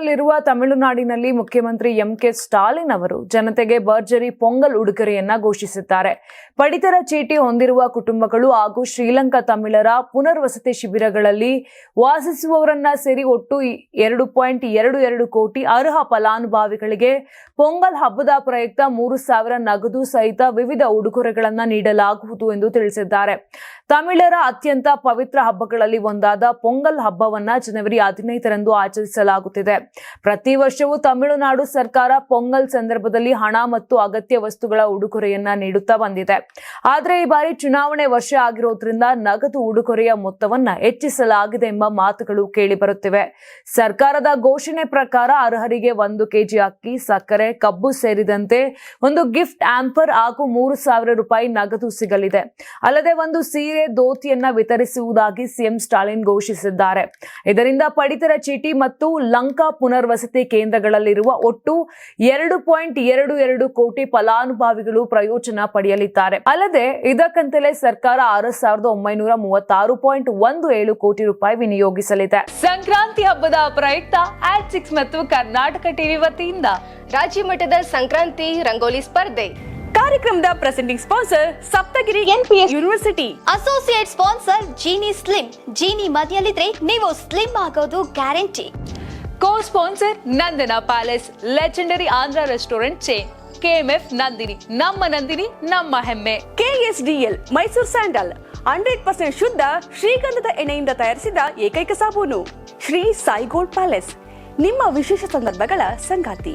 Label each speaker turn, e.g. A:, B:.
A: ಹೊಸ್ತಿಲಲ್ಲಿರುವ ತಮಿಳುನಾಡಿನಲ್ಲಿ ಮುಖ್ಯಮಂತ್ರಿ M K Stalin ಅವರು ಜನತೆಗೆ ಭರ್ಜರಿ ಪೊಂಗಲ್ ಉಡುಗೊರೆಯನ್ನ ಘೋಷಿಸಿದ್ದಾರೆ. ಪಡಿತರ ಚೀಟಿ ಹೊಂದಿರುವ ಕುಟುಂಬಗಳು ಹಾಗೂ ಶ್ರೀಲಂಕಾ ತಮಿಳರ ಪುನರ್ವಸತಿ ಶಿಬಿರಗಳಲ್ಲಿ ವಾಸಿಸುವವರನ್ನ ಸೇರಿ ಒಟ್ಟು ಎರಡು ಪಾಯಿಂಟ್ ಎರಡು ಎರಡು ಕೋಟಿ ಅರ್ಹ ಫಲಾನುಭವಿಗಳಿಗೆ ಪೊಂಗಲ್ ಹಬ್ಬದ ಪ್ರಯುಕ್ತ ಮೂರು ಸಾವಿರ ನಗದು ಸಹಿತ ವಿವಿಧ ಉಡುಗೊರೆಗಳನ್ನು ನೀಡಲಾಗುವುದು ಎಂದು ತಿಳಿಸಿದ್ದಾರೆ. ತಮಿಳರ ಅತ್ಯಂತ ಪವಿತ್ರ ಹಬ್ಬಗಳಲ್ಲಿ ಒಂದಾದ ಪೊಂಗಲ್ ಹಬ್ಬವನ್ನ ಜನವರಿ ಹದಿನೈದರಂದು ಆಚರಿಸಲಾಗುತ್ತಿದೆ. ಪ್ರತಿ ವರ್ಷವೂ ತಮಿಳುನಾಡು ಸರ್ಕಾರ ಪೊಂಗಲ್ ಸಂದರ್ಭದಲ್ಲಿ ಹಣ ಮತ್ತು ಅಗತ್ಯ ವಸ್ತುಗಳ ಉಡುಗೊರೆಯನ್ನ ನೀಡುತ್ತಾ ಬಂದಿದೆ. ಆದರೆ ಈ ಬಾರಿ ಚುನಾವಣೆ ವರ್ಷ ಆಗಿರೋದ್ರಿಂದ ನಗದು ಉಡುಗೊರೆಯ ಮೊತ್ತವನ್ನ ಹೆಚ್ಚಿಸಲಾಗಿದೆ ಎಂಬ ಮಾತುಗಳು ಕೇಳಿಬರುತ್ತಿವೆ. ಸರ್ಕಾರದ ಘೋಷಣೆ ಪ್ರಕಾರ ಅರ್ಹರಿಗೆ ಒಂದು ಕೆಜಿ ಅಕ್ಕಿ, ಸಕ್ಕರೆ, ಕಬ್ಬು ಸೇರಿದಂತೆ ಒಂದು ಗಿಫ್ಟ್ ಆಂಪರ್ ಹಾಗೂ ಮೂರು ಸಾವಿರ ರೂಪಾಯಿ ನಗದು ಸಿಗಲಿದೆ. ಅಲ್ಲದೆ ಒಂದು ಸೀರೆ ಧೋತಿಯನ್ನ ವಿತರಿಸುವುದಾಗಿ ಸಿಎಂ ಸ್ಟಾಲಿನ್ ಘೋಷಿಸಿದ್ದಾರೆ. ಇದರಿಂದ ಪಡಿತರ ಚೀಟಿ ಮತ್ತು ಲಂಕಾ ಪುನರ್ವಸತಿ ಕೇಂದ್ರಗಳಲ್ಲಿರುವ ಒಟ್ಟು ಎರಡು ಪಾಯಿಂಟ್ ಎರಡು ಎರಡು ಕೋಟಿ ಫಲಾನುಭವಿಗಳು ಪ್ರಯೋಜನ ಪಡೆಯಲಿದ್ದಾರೆ. ಅಲ್ಲದೆ ಇದಕ್ಕಂತಲೇ ಸರ್ಕಾರ ಆರು ಸಾವಿರದ ಒಂಬೈನೂರ ಮೂವತ್ತಾರು ಪಾಯಿಂಟ್ ಒಂದು ಏಳು ಕೋಟಿ ರೂಪಾಯಿ ವಿನಿಯೋಗಿಸಲಿದೆ. ಸಂಕ್ರಾಂತಿ ಹಬ್ಬದ ಪ್ರಯುಕ್ತ ಆಟ್ ಸಿಕ್ಸ್ ಮತ್ತು ಕರ್ನಾಟಕ ಟಿವಿ ವತಿಯಿಂದ
B: ರಾಜ್ಯ ಮಟ್ಟದ ಸಂಕ್ರಾಂತಿ ರಂಗೋಲಿ ಸ್ಪರ್ಧೆ.
C: ಕಾರ್ಯಕ್ರಮದ presenting sponsor Saptagiri NPS university
B: associate sponsor Jeeni slim Jeeni ಮನೆಯಲ್ಲಿದ್ರೆ ನೀವು ಸ್ಲಿಮ್ ಆಗೋದು guarantee
A: co sponsor Nandana palace legendary Andhra restaurant chain KMF Nandini ನಮ್ಮ ನಂದಿನಿ ನಮ್ಮ ಹೆಮ್ಮೆ.
C: KSDL Mysore sandal hundred percent ಶುದ್ಧ ಶ್ರೀಗಂಧದ ಎಣ್ಣೆಯಿಂದ ತಯಾರಿಸಿದ ಏಕೈಕ ಸಾಬೂನು. ಶ್ರೀ ಸಾಯಿ ಗೋಲ್ಡ್ ಪ್ಯಾಲೇಸ್ ನಿಮ್ಮ ವಿಶೇಷ ಸಂದರ್ಭಗಳ ಸಂಗಾತಿ.